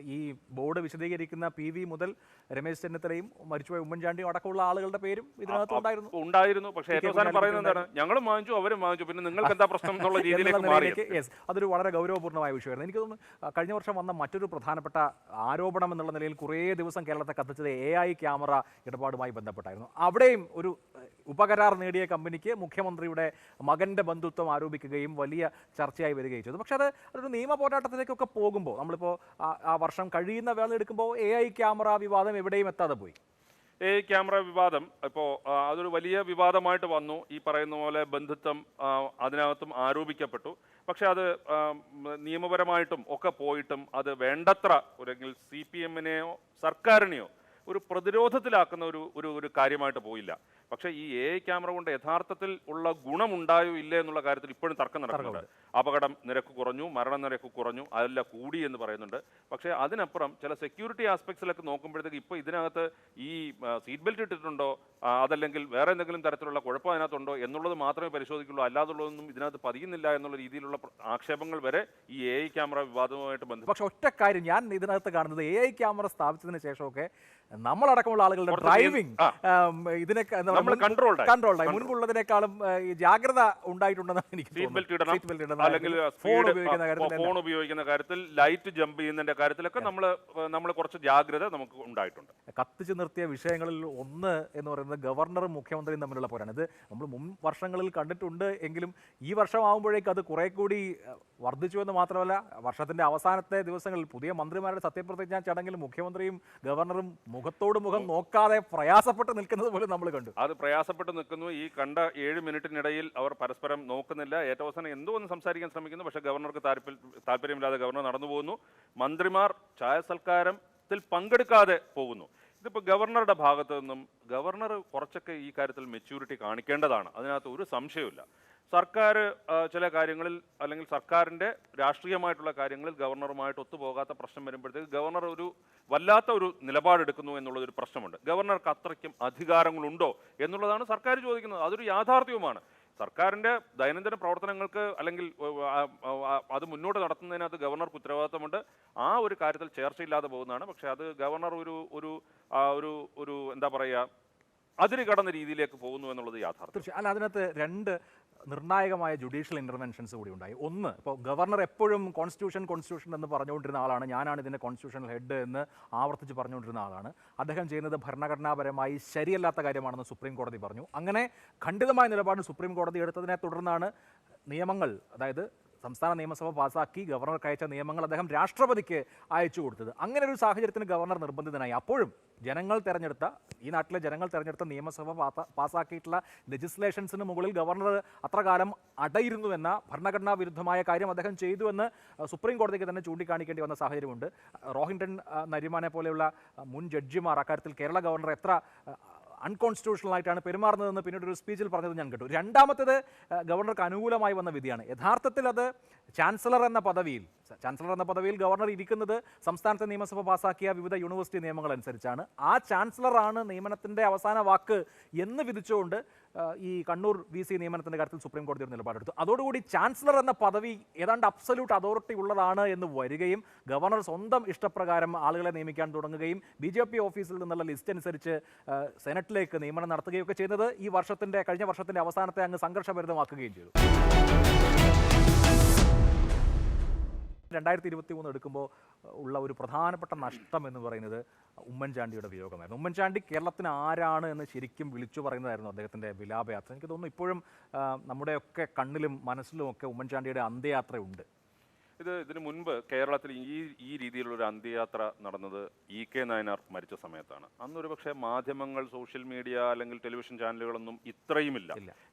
ഈ ബോർഡ് വിശദീകരിക്കുന്ന പി മുതൽ രമേശ് ചെന്നിത്തലയും മരിച്ചുപോയ ഉമ്മൻചാണ്ടിയും അടക്കമുള്ള ആളുകളുടെ പേരും ഇതിനകത്ത് ഉണ്ടായിരുന്നു. ഉണ്ടായിരുന്നു. പക്ഷേ. ഏറ്റവും അവസാനം പറയുന്നത് എന്താണ്? ഞങ്ങളും വാങ്ങിച്ചു അവരും വാങ്ങിച്ചു. പിന്നെ നിങ്ങൾക്ക് എന്താ പ്രശ്നം എന്നുള്ള രീതിയിലേക്ക് മാറി യെസ്. അതൊരു വളരെ ഗൗരവപൂർണമായ വിഷയമായിരുന്നു. എനിക്ക് തോന്നുന്നു കഴിഞ്ഞ വർഷം വന്ന മറ്റൊരു പ്രധാനപ്പെട്ട ആരോപണം എന്നുള്ള നിലയിൽ കുറേ ദിവസം കേരളത്തെ കത്തിച്ചത് എ ഐ ക്യാമറ ഇടപാടുമായി ബന്ധപ്പെട്ടായിരുന്നു. അവിടെയും ഒരു ഉപകരാർ നേടിയ കമ്പനിക്ക് മുഖ്യമന്ത്രിയുടെ മകന്റെ ബന്ധുത്വം ആരോപിക്കുകയും വലിയ ചർച്ചയായി വരികയും ചെയ്തു. പക്ഷേ അത് അതൊരു നിയമ പോരാട്ടത്തിലേക്കൊക്കെ പോകുമ്പോൾ നമ്മളിപ്പോൾ ആ- ആ വർഷം കഴിയുന്ന വേള എടുക്കുമ്പോൾ എ ഐ ക്യാമറ വിവാദം എവിടെയും എത്താതെ പോയി. എ ക്യാമറ വിവാദം ഇപ്പോൾ അതൊരു വലിയ വിവാദമായിട്ട് വന്നു. ഈ പറയുന്ന പോലെ ബന്ധുത്വം അതിനകത്തും ആരോപിക്കപ്പെട്ടു. പക്ഷേ അത് നിയമപരമായിട്ടും ഒക്കെ പോയിട്ടും അത് വേണ്ടത്ര അല്ലെങ്കിൽ സി പി എമ്മിനെയോ സർക്കാരിനെയോ ഒരു പ്രതിരോധത്തിലാക്കുന്ന ഒരു ഒരു ഒരു കാര്യമായിട്ട് പോയില്ല. പക്ഷേ ഈ എ ക്യാമറ കൊണ്ട് യഥാർത്ഥത്തിൽ ഉള്ള ഗുണമുണ്ടായോ ഇല്ലേ എന്നുള്ള കാര്യത്തിൽ ഇപ്പോഴും തർക്കം നടക്കുന്നുണ്ട്. അപകടം നിരക്ക് കുറഞ്ഞു മരണനിരക്ക് കുറഞ്ഞു അതല്ല കൂടി എന്ന് പറയുന്നുണ്ട്. പക്ഷേ അതിനപ്പുറം ചില സെക്യൂരിറ്റി ആസ്പെക്ട്സിലൊക്കെ നോക്കുമ്പോഴത്തേക്ക് ഇപ്പോൾ ഇതിനകത്ത് ഈ സീറ്റ് ബെൽറ്റ് ഇട്ടിട്ടുണ്ടോ? അതല്ലെങ്കിൽ വേറെ എന്തെങ്കിലും തരത്തിലുള്ള കുഴപ്പം അതിനകത്തുണ്ടോ എന്നുള്ളത് മാത്രമേ പരിശോധിക്കുള്ളൂ. അല്ലാതുള്ളതൊന്നും ഇതിനകത്ത് പതിയുന്നില്ല എന്നുള്ള രീതിയിലുള്ള ആക്ഷേപങ്ങൾ വരെ ഈ എ ഐ ക്യാമറ വിവാദവുമായിട്ട് ബന്ധം പക്ഷെ ഒറ്റ കാര്യം ഞാൻ ഇതിനകത്ത് കാണുന്നത് എ ഐ ക്യാമറ സ്ഥാപിച്ചതിന് ശേഷമൊക്കെ നമ്മളടക്കമുള്ള ആളുകളുടെ ഡ്രൈവിംഗ് ഇതിനെ മുൻപുള്ളതിനേക്കാളും ഈ ജാഗ്രത ഉണ്ടായിട്ടുണ്ടെന്നാണ് എനിക്ക് അല്ലെങ്കിൽ ഫോൺ ഉപയോഗിക്കുന്ന കാര്യത്തിൽ ഫോൺ ഉപയോഗിക്കുന്ന കാര്യത്തിൽ ലൈറ്റ് ജമ്പ് ചെയ്യുന്നതിന്റെ കാര്യത്തിലൊക്കെ നമ്മൾ നമ്മൾ കുറച്ച് ജാഗ്രത നമുക്ക് ഉണ്ടായിട്ടുണ്ട്. കത്തിച്ചു നിർത്തിയ വിഷയങ്ങളിൽ ഒന്ന് എന്ന് പറയുന്നത് ഗവർണറും മുഖ്യമന്ത്രിയും തമ്മിലുള്ള പോരാണ് ഇത് നമ്മൾ മുൻ വർഷങ്ങളിൽ കണ്ടിട്ടുണ്ട് എങ്കിലും ഈ വർഷമാകുമ്പോഴേക്കും അത് കുറെ കൂടി വർദ്ധിച്ചു എന്ന് മാത്രമല്ല വർഷത്തിന്റെ അവസാനത്തെ ദിവസങ്ങളിൽ പുതിയ മന്ത്രിമാരുടെ സത്യപ്രതിജ്ഞാ ചടങ്ങിൽ മുഖ്യമന്ത്രിയും ഗവർണറും മുഖത്തോട് മുഖം നോക്കാതെ പ്രയാസപ്പെട്ട് നിൽക്കുന്നത് പോലും നമ്മൾ കണ്ടു. അത് പ്രയാസപ്പെട്ട് നിൽക്കുന്നു. ഈ കണ്ട ഏഴ് മിനിറ്റിനിടയിൽ അവർ പരസ്പരം നോക്കുന്നില്ല. ഏറ്റവും അവസാനം എന്തോ ഒന്ന് സംസാരിക്കാൻ ശ്രമിക്കുന്നു. പക്ഷേ ഗവർണർക്ക് താല്പര്യം താല്പര്യമില്ലാതെ ഗവർണർ നടന്നു പോകുന്നു. മന്ത്രിമാർ ചായ സൽക്കാരത്തിൽ പങ്കെടുക്കാതെ പോകുന്നു. ഇതിപ്പോൾ ഗവർണറുടെ ഭാഗത്തു നിന്നും ഗവർണർ കുറച്ചൊക്കെ ഈ കാര്യത്തിൽ മെച്യൂരിറ്റി കാണിക്കേണ്ടതാണ്. അതിനകത്ത് ഒരു സംശയമില്ല സർക്കാർ ചില കാര്യങ്ങളിൽ അല്ലെങ്കിൽ സർക്കാരിന്റെ രാഷ്ട്രീയമായിട്ടുള്ള കാര്യങ്ങളിൽ ഗവർണറുമായിട്ട് ഒത്തുപോകാത്ത പ്രശ്നം വരുമ്പോഴത്തേക്ക് ഗവർണർ ഒരു വല്ലാത്ത ഒരു നിലപാടെടുക്കുന്നു എന്നുള്ളതൊരു പ്രശ്നമുണ്ട്. ഗവർണർക്ക് അത്രയ്ക്കും അധികാരങ്ങളുണ്ടോ എന്നുള്ളതാണ് സർക്കാർ ചോദിക്കുന്നത്. അതൊരു യാഥാർത്ഥ്യവുമാണ്. സർക്കാരിന്റെ ദൈനംദിന പ്രവർത്തനങ്ങൾക്ക് അല്ലെങ്കിൽ അത് മുന്നോട്ട് നടത്തുന്നതിനകത്ത് ഗവർണർക്ക് ഉത്തരവാദിത്തമുണ്ട്. ആ ഒരു കാര്യത്തിൽ ചേർച്ചയില്ലാതെ പോകുന്നതാണ്. പക്ഷേ അത് ഗവർണർ ഒരു ഒരു ഒരു ഒരു എന്താ പറയുക അതിന് കടന്ന രീതിയിലേക്ക് പോകുന്നു എന്നുള്ളത് യാഥാർത്ഥ്യം. അല്ല അതിനകത്ത് രണ്ട് നിർണായകമായ ജുഡീഷ്യൽ ഇന്റർവെൻഷൻസ് കൂടി ഉണ്ടായി. ഒന്ന് ഇപ്പോൾ ഗവർണർ എപ്പോഴും കോൺസ്റ്റിറ്റ്യൂഷൻ കോൺസ്റ്റിറ്റ്യൂഷൻ എന്ന് പറഞ്ഞുകൊണ്ടിരുന്ന ആളാണ്. ഞാനാണ് ഇതിന്റെ കോൺസ്റ്റിറ്റ്യൂഷണൽ ഹെഡ് എന്ന് ആവർത്തിച്ച് പറഞ്ഞുകൊണ്ടിരുന്ന ആളാണ്. അദ്ദേഹം ചെയ്യുന്നത് ഭരണഘടനാപരമായി ശരിയല്ലാത്ത കാര്യമാണെന്ന് സുപ്രീം കോടതി പറഞ്ഞു. അങ്ങനെ ഖണ്ഡിതമായ നിലപാട് സുപ്രീം കോടതി എടുത്തതിനെ തുടർന്നാണ് നിയമങ്ങൾ അതായത് സംസ്ഥാന നിയമസഭ പാസാക്കി ഗവർണർക്ക് അയച്ച നിയമങ്ങൾ അദ്ദേഹം രാഷ്ട്രപതിക്ക് അയച്ചു കൊടുത്തത്. അങ്ങനെ ഒരു സാഹചര്യത്തിന് ഗവർണർ നിർബന്ധിതനായി. അപ്പോഴും ജനങ്ങൾ തെരഞ്ഞെടുത്ത ഈ നാട്ടിലെ ജനങ്ങൾ തെരഞ്ഞെടുത്ത നിയമസഭ പാസാക്കിയിട്ടുള്ള ലെജിസ്ലേഷൻസിന് മുകളിൽ ഗവർണർ അത്ര കാലം അടയിരുന്നുവെന്ന ഭരണഘടനാ വിരുദ്ധമായ കാര്യം അദ്ദേഹം ചെയ്തുവെന്ന് സുപ്രീം കോടതിക്ക് തന്നെ ചൂണ്ടിക്കാണിക്കേണ്ടി വന്ന സാഹചര്യമുണ്ട്. റോഹിൻഡൻ നരിമാനെ പോലെയുള്ള മുൻ ജഡ്ജിമാർ അക്കാര്യത്തിൽ കേരള ഗവർണർ എത്ര അൺകോൺസ്റ്റിറ്റ്യൂഷണൽ ആയിട്ടാണ് പെരുമാറുന്നതെന്ന് പിന്നീട് ഒരു സ്പീച്ചിൽ പറഞ്ഞത് ഞാൻ കേട്ടു. രണ്ടാമത്തേത് ഗവർണർക്ക് അനുകൂലമായി വന്ന വിധിയാണ്. യഥാർത്ഥത്തിൽ അത് ചാൻസലർ എന്ന പദവിയിൽ ചാൻസലർ എന്ന പദവിയിൽ ഗവർണർ ഇരിക്കുന്നത് സംസ്ഥാനത്തെ നിയമസഭ പാസാക്കിയ വിവിധ യൂണിവേഴ്സിറ്റി നിയമങ്ങൾ അനുസരിച്ചാണ്. ആ ചാൻസലറാണ് നിയമനത്തിന്റെ അവസാന വാക്ക് എന്ന് വിധിച്ചുകൊണ്ട് ഈ കണ്ണൂർ വി സി നിയമനത്തിന്റെ കാര്യത്തിൽ സുപ്രീം കോടതി ഒരു നിലപാടെടുത്തു. അതോടുകൂടി ചാൻസലർ എന്ന പദവി ഏതാണ്ട് അബ്സല്യൂട്ട് അതോറിറ്റി ഉള്ളതാണ് എന്ന് വരികയും ഗവർണർ സ്വന്തം ഇഷ്ടപ്രകാരം ആളുകളെ നിയമിക്കാൻ തുടങ്ങുകയും ബി ജെ പി ഓഫീസിൽ നിന്നുള്ള ലിസ്റ്റ് അനുസരിച്ച് സെനറ്റിലേക്ക് നിയമനം നടത്തുകയൊക്കെ ചെയ്യുന്നത് ഈ വർഷത്തിന്റെ കഴിഞ്ഞ വർഷത്തിന്റെ അവസാനത്തെ അങ്ങ് സംഘർഷഭരിതമാക്കുകയും ചെയ്തു. രണ്ടായിരത്തി ഇരുപത്തി മൂന്ന് എടുക്കുമ്പോൾ ഉള്ള ഒരു പ്രധാനപ്പെട്ട നഷ്ടം എന്ന് പറയുന്നത് ഉമ്മൻചാണ്ടിയുടെ വിയോഗമായിരുന്നു. ഉമ്മൻചാണ്ടി കേരളത്തിന് ആരാണ് എന്ന് ശരിക്കും വിളിച്ചു പറയുന്നതായിരുന്നു അദ്ദേഹത്തിന്റെ വിലാപയാത്ര. എനിക്ക് തോന്നുന്നു ഇപ്പോഴും നമ്മുടെയൊക്കെ കണ്ണിലും മനസ്സിലും ഒക്കെ ഉമ്മൻചാണ്ടിയുടെ അന്ത്യയാത്രയുണ്ട്. ഇത് ഇതിനു മുൻപ് കേരളത്തിൽ ഈ ഈ രീതിയിലുള്ള ഒരു അന്ത്യയാത്ര നടന്നത് ഇ കെ നായനാർ മരിച്ച സമയത്താണ്. അന്നൊരു പക്ഷേ മാധ്യമങ്ങൾ സോഷ്യൽ മീഡിയ അല്ലെങ്കിൽ ടെലിവിഷൻ ചാനലുകളൊന്നും ഇത്രയുമില്ല.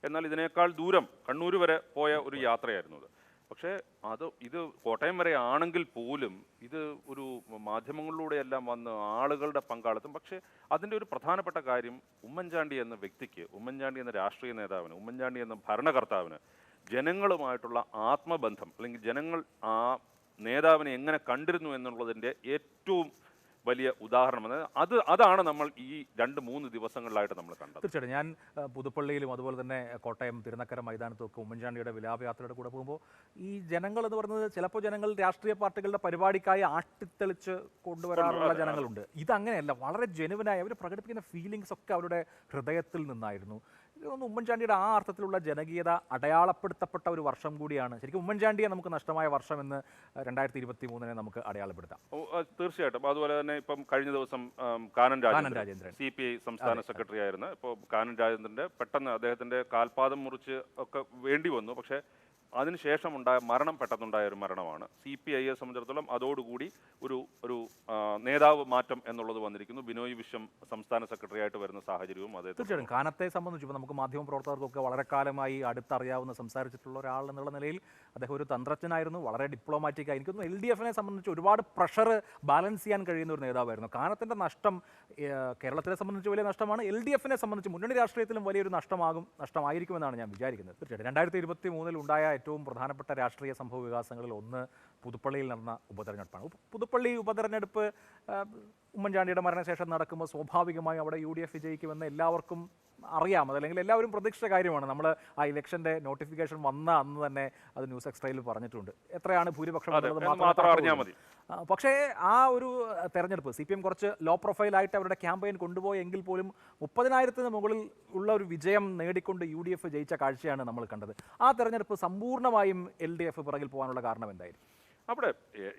എന്നാൽ ഇതിനേക്കാൾ ദൂരം കണ്ണൂർ വരെ പോയ ഒരു യാത്രയായിരുന്നു അത്. പക്ഷേ അത് ഇത് കോട്ടയം വരെ ആണെങ്കിൽ പോലും ഇത് ഒരു മാധ്യമങ്ങളിലൂടെയെല്ലാം വന്ന് ആളുകളുടെ പങ്കാളിത്തം. പക്ഷേ അതിന്റെ ഒരു പ്രധാനപ്പെട്ട കാര്യം ഉമ്മൻചാണ്ടി എന്ന വ്യക്തിക്ക് ഉമ്മൻചാണ്ടി എന്ന രാഷ്ട്രീയ നേതാവിന് ഉമ്മൻചാണ്ടി എന്ന ഭരണകർത്താവിന് ജനങ്ങളുമായിട്ടുള്ള ആത്മബന്ധം അല്ലെങ്കിൽ ജനങ്ങൾ ആ നേതാവിനെ എങ്ങനെ കണ്ടിരുന്നു എന്നുള്ളതിന്റെ ഏറ്റവും വലിയ ഉദാഹരണം അതായത് അത് അതാണ് നമ്മൾ ഈ രണ്ട് മൂന്ന് ദിവസങ്ങളിലായിട്ട് നമ്മൾ കണ്ടത്. തീർച്ചയായിട്ടും. ഞാൻ പുതുപ്പള്ളിയിലും അതുപോലെ തന്നെ കോട്ടയം തിരുനക്കര മൈതാനത്തും ഒക്കെ ഉമ്മൻചാണ്ടിയുടെ വിലാപയാത്രയുടെ കൂടെ പോകുമ്പോൾ ഈ ജനങ്ങൾ എന്ന് പറയുന്നത് ചിലപ്പോൾ ജനങ്ങൾ രാഷ്ട്രീയ പാർട്ടികളുടെ പരിപാടിക്കായി ആട്ടിത്തെളിച്ച് കൊണ്ടുവരാറുള്ള ജനങ്ങളുണ്ട്. ഇതങ്ങനെയല്ല. വളരെ ജനുവനായി അവർ പ്രകടിപ്പിക്കുന്ന ഫീലിങ്സ് ഒക്കെ അവരുടെ ഹൃദയത്തിൽ നിന്നായിരുന്നു. എനിക്ക് ഉമ്മൻചാണ്ടിയുടെ ആ അർത്ഥത്തിലുള്ള ജനകീയത അടയാളപ്പെടുത്തപ്പെട്ട ഒരു വർഷം കൂടിയാണ്. ശരിക്കും ഉമ്മൻചാണ്ടിയെ നമുക്ക് നഷ്ടമായ വർഷം എന്ന് രണ്ടായിരത്തി ഇരുപത്തി മൂന്നിനെ നമുക്ക് അടയാളപ്പെടുത്താം. തീർച്ചയായിട്ടും. അതുപോലെ തന്നെ ഇപ്പം കഴിഞ്ഞ ദിവസം Kanam Rajendran C P I സംസ്ഥാന സെക്രട്ടറി ആയിരുന്നു ഇപ്പോൾ കാനൻ രാജേന്ദ്രന്റെ പെട്ടെന്ന് അദ്ദേഹത്തിന്റെ കാൽപാദം മുറിച്ച് ഒക്കെ വേണ്ടി വന്നു. പക്ഷേ അതിനുശേഷം ഉണ്ടായ മരണം പെട്ടെന്നുണ്ടായ ഒരു മരണമാണ്. സി പി ഐയെ സംബന്ധിച്ചിടത്തോളം അതോടുകൂടി ഒരു ഒരു നേതാവ് മാറ്റം എന്നുള്ളത് വന്നിരിക്കുന്നു. ബിനോയ് വിശ്വം സംസ്ഥാന സെക്രട്ടറി ആയിട്ട് വരുന്ന സാഹചര്യവും അതേ തീർച്ചയായും കാനത്തെ സംബന്ധിച്ച് ഇപ്പോൾ നമുക്ക് മാധ്യമ പ്രവർത്തകർക്കൊക്കെ വളരെ കാലമായി അടുത്തറിയാവുന്ന സംസാരിച്ചിട്ടുള്ള ഒരാൾ എന്നുള്ള നിലയിൽ അദ്ദേഹം ഒരു തന്ത്രജ്ഞനായിരുന്നു വളരെ ഡിപ്ലോമാറ്റിക് ആയി. എനിക്കൊന്നും എൽ ഡി എഫിനെ സംബന്ധിച്ച് ഒരുപാട് പ്രഷർ ബാലൻസ് ചെയ്യാൻ കഴിയുന്ന ഒരു നേതാവായിരുന്നു. കാനത്തിന്റെ നഷ്ടം കേരളത്തിനെ സംബന്ധിച്ച് വലിയ നഷ്ടമാണ്. എൽ ഡി എഫിനെ സംബന്ധിച്ച് മുന്നണി രാഷ്ട്രീയത്തിലും വലിയൊരു നഷ്ടമാകും നഷ്ടമായിരിക്കുമെന്നാണ് ഞാൻ വിചാരിക്കുന്നത്. തീർച്ചയായിട്ടും. രണ്ടായിരത്തി ഇരുപത്തി മൂന്നിൽ ഉണ്ടായ ഏറ്റവും പ്രധാനപ്പെട്ട രാഷ്ട്രീയ സംഭവ വികാസങ്ങളിൽ ഒന്ന് പുതുപ്പള്ളിയിൽ നടന്ന ഉപതെരഞ്ഞെടുപ്പാണ്. പുതുപ്പള്ളി ഉപതെരഞ്ഞെടുപ്പ് ഉമ്മൻചാണ്ടിയുടെ മരണശേഷം നടക്കുമ്പോൾ സ്വാഭാവികമായും അവിടെ യു ഡി എഫ് വിജയിക്കുമെന്ന് എല്ലാവർക്കും അറിയാം. അതല്ലെങ്കിൽ എല്ലാവരും പ്രതീക്ഷിച്ച കാര്യമാണ്. നമ്മൾ ആ ഇലക്ഷന്റെ നോട്ടിഫിക്കേഷൻ വന്ന അന്ന് തന്നെ അത് ന്യൂസ് എക്സ്ട്രയിൽ പറഞ്ഞിട്ടുണ്ട്. എത്രയാണ് ഭൂരിപക്ഷം മാത്രം അറിഞ്ഞാൽ മതി. പക്ഷേ ആ ഒരു തെരഞ്ഞെടുപ്പ് സി പി എം കുറച്ച് ലോ പ്രൊഫൈലായിട്ട് അവരുടെ ക്യാമ്പയിൻ കൊണ്ടുപോയെങ്കിൽ പോലും മുപ്പതിനായിരത്തിന് മുകളിൽ ഉള്ള ഒരു വിജയം നേടിക്കൊണ്ട് യു ഡി എഫ് ജയിച്ച കാഴ്ചയാണ് നമ്മൾ കണ്ടത്. ആ തെരഞ്ഞെടുപ്പ് സമ്പൂർണമായും എൽ ഡി എഫ് പുറകിൽ പോകാനുള്ള കാരണം എന്തായിരുന്നു അവിടെ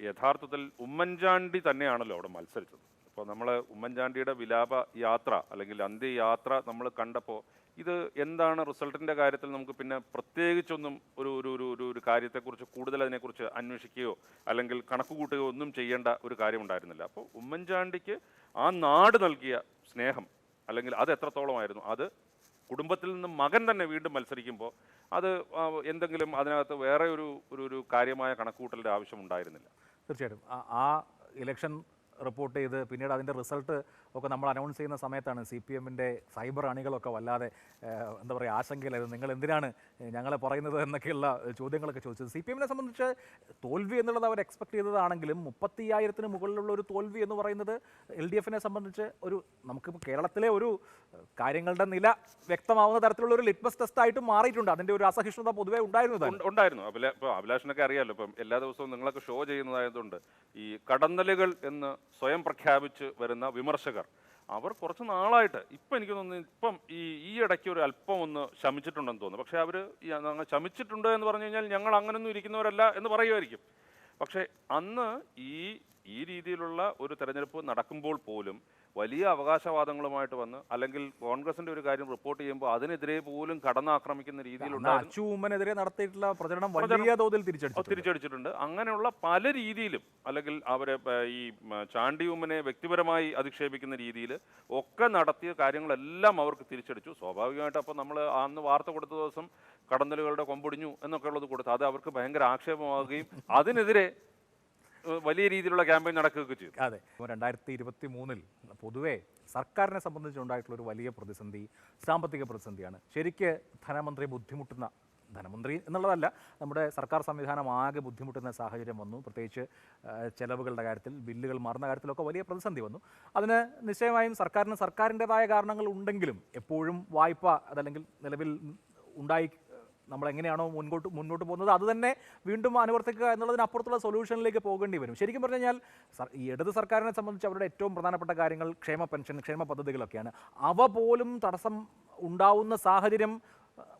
യഥാർത്ഥത്തിൽ ഉമ്മൻചാണ്ടി തന്നെയാണല്ലോ അവിടെ മത്സരിച്ചത്. അപ്പോൾ നമ്മൾ ഉമ്മൻചാണ്ടിയുടെ വിലാപ യാത്ര അല്ലെങ്കിൽ അന്ത്യയാത്ര നമ്മൾ കണ്ടപ്പോൾ ഇത് എന്താണ് റിസൾട്ടിന്റെ കാര്യത്തിൽ നമുക്ക് പിന്നെ പ്രത്യേകിച്ചൊന്നും ഒരു ഒരു ഒരു ഒരു ഒരു കാര്യത്തെക്കുറിച്ച് കൂടുതൽ അതിനെക്കുറിച്ച് അന്വേഷിക്കുകയോ അല്ലെങ്കിൽ കണക്ക് കൂട്ടുകയോ ഒന്നും ചെയ്യേണ്ട ഒരു കാര്യം ഉണ്ടായിരുന്നില്ല അപ്പോൾ ഉമ്മൻചാണ്ടിക്ക് ആ നാട് നൽകിയ സ്നേഹം അല്ലെങ്കിൽ അത് എത്രത്തോളമായിരുന്നു? അത് കുടുംബത്തിൽ നിന്ന് മകൻ തന്നെ വീണ്ടും മത്സരിക്കുമ്പോൾ അത് എന്തെങ്കിലും അതിനകത്ത് വേറെ ഒരു ഒരു കാര്യമായ കണക്കുകൂട്ടലിന്റെ ആവശ്യം ഉണ്ടായിരുന്നില്ല. തീർച്ചയായിട്ടും. ആ ഇലക്ഷൻ റിപ്പോർട്ട് ചെയ്ത് പിന്നീട് അതിന്റെ റിസൾട്ട് ഒക്കെ നമ്മൾ അനൗൺസ് ചെയ്യുന്ന സമയത്താണ് സി പി എമ്മിന്റെ സൈബർ അണികളൊക്കെ വല്ലാതെ എന്താ പറയുക ആശങ്കയിലായിരുന്നു നിങ്ങൾ എന്തിനാണ് ഞങ്ങളെ പറയുന്നത് എന്നൊക്കെയുള്ള ചോദ്യങ്ങളൊക്കെ ചോദിച്ചത്. സി പി എമ്മിനെ സംബന്ധിച്ച് തോൽവി എന്നുള്ളത് അവർ എക്സ്പെക്ട് ചെയ്തതാണെങ്കിലും മുപ്പത്തിയായിരത്തിന് മുകളിലുള്ള ഒരു തോൽവി എന്ന് പറയുന്നത് എൽ ഡി എഫിനെ സംബന്ധിച്ച് ഒരു നമുക്കിപ്പോൾ കേരളത്തിലെ ഒരു കാര്യങ്ങളുടെ നില വ്യക്തമാവുന്ന തരത്തിലുള്ള ഒരു ലിറ്റ്മസ് ടെസ്റ്റ് ആയിട്ട് മാറിയിട്ടുണ്ട്. അതിന്റെ ഒരു അസഹിഷ്ണുത പൊതുവേ ഉണ്ടായിരുന്നു ഉണ്ടായിരുന്നു. അഭില ഇപ്പോൾ അഭിലാഷിനൊക്കെ അറിയാമല്ലോ ഇപ്പം എല്ലാ ദിവസവും നിങ്ങളൊക്കെ ഷോ ചെയ്യുന്നതായതുകൊണ്ട് ഈ കടന്നലുകൾ എന്ന് സ്വയം പ്രഖ്യാപിച്ച് വരുന്ന വിമർശകർ അവർ കുറച്ച് നാളായിട്ട് ഇപ്പം എനിക്ക് തോന്നുന്നു ഇപ്പം ഈ ഈ ഇടയ്ക്ക് ഒരു അല്പം ഒന്ന് ശമിച്ചിട്ടുണ്ടെന്ന് തോന്നുന്നു. പക്ഷേ അവർ ശമിച്ചിട്ടുണ്ട് എന്ന് പറഞ്ഞു കഴിഞ്ഞാൽ ഞങ്ങൾ അങ്ങനൊന്നും ഇരിക്കുന്നവരല്ല എന്ന് പറയുമായിരിക്കും. പക്ഷേ അന്ന് ഈ ഈ രീതിയിലുള്ള ഒരു തെരഞ്ഞെടുപ്പ് നടക്കുമ്പോൾ പോലും വലിയ അവകാശവാദങ്ങളുമായിട്ട് വന്ന് അല്ലെങ്കിൽ കോൺഗ്രസിന്റെ ഒരു കാര്യം റിപ്പോർട്ട് ചെയ്യുമ്പോൾ അതിനെതിരെ പോലും കടന്നാക്രമിക്കുന്ന അച്ചു നടത്തിയിട്ടുള്ള പ്രചരണം വലിയ തോതിൽ തിരിച്ചടിച്ചിട്ടുണ്ട്. അങ്ങനെയുള്ള പല രീതിയിലും അല്ലെങ്കിൽ അവരെ ഈ ചാണ്ടി ഉമ്മനെ വ്യക്തിപരമായി അധിക്ഷേപിക്കുന്ന രീതിയിൽ ഒക്കെ നടത്തിയ കാര്യങ്ങളെല്ലാം അവർക്ക് തിരിച്ചടിച്ചു. സ്വാഭാവികമായിട്ട് അപ്പോൾ നമ്മൾ അന്ന് വാർത്ത കൊടുത്ത ദിവസം കടന്നലുകളുടെ കൊമ്പൊടിഞ്ഞു എന്നൊക്കെ ഉള്ളത് കൊടുത്തു അത് അവർക്ക് ഭയങ്കര ആക്ഷേപമാവുകയും അതിനെതിരെ വലിയ രീതിയിലുള്ള ക്യാമ്പയിൻ നടക്കുകയൊക്കെ ചെയ്തു. അതെ. രണ്ടായിരത്തി ഇരുപത്തി മൂന്നിൽ പൊതുവെ സർക്കാരിനെ സംബന്ധിച്ചുണ്ടായിട്ടുള്ള ഒരു വലിയ പ്രതിസന്ധി സാമ്പത്തിക പ്രതിസന്ധിയാണ്. ശരിക്ക് ധനമന്ത്രി ബുദ്ധിമുട്ടുന്ന ധനമന്ത്രി എന്നുള്ളതല്ല നമ്മുടെ സർക്കാർ സംവിധാനം ആകെ ബുദ്ധിമുട്ടുന്ന സാഹചര്യം വന്നു. പ്രത്യേകിച്ച് ചെലവുകളുടെ കാര്യത്തിൽ ബില്ലുകൾ മാറുന്ന കാര്യത്തിലൊക്കെ വലിയ പ്രതിസന്ധി വന്നു. അതിന് നിശ്ചയമായും സർക്കാരിന് സർക്കാരിന്റെതായ കാരണങ്ങൾ ഉണ്ടെങ്കിലും എപ്പോഴും വായ്പ അതല്ലെങ്കിൽ നിലവിൽ ഉണ്ടായി നമ്മൾ എങ്ങനെയാണോ മുൻപോട്ട് മുന്നോട്ട് പോകുന്നത് അത് തന്നെ വീണ്ടും അനുവർത്തിക്കുക എന്നുള്ളതിനപ്പുറത്തുള്ള സൊല്യൂഷനിലേക്ക് പോകേണ്ടി വരും. ശരിക്കും പറഞ്ഞു കഴിഞ്ഞാൽ ഈ ഇടത് സർക്കാരിനെ സംബന്ധിച്ച് അവരുടെ ഏറ്റവും പ്രധാനപ്പെട്ട കാര്യങ്ങൾ ക്ഷേമ പെൻഷൻ ക്ഷേമ പദ്ധതികളൊക്കെയാണ്. അവ പോലും തടസ്സം ഉണ്ടാവുന്ന സാഹചര്യം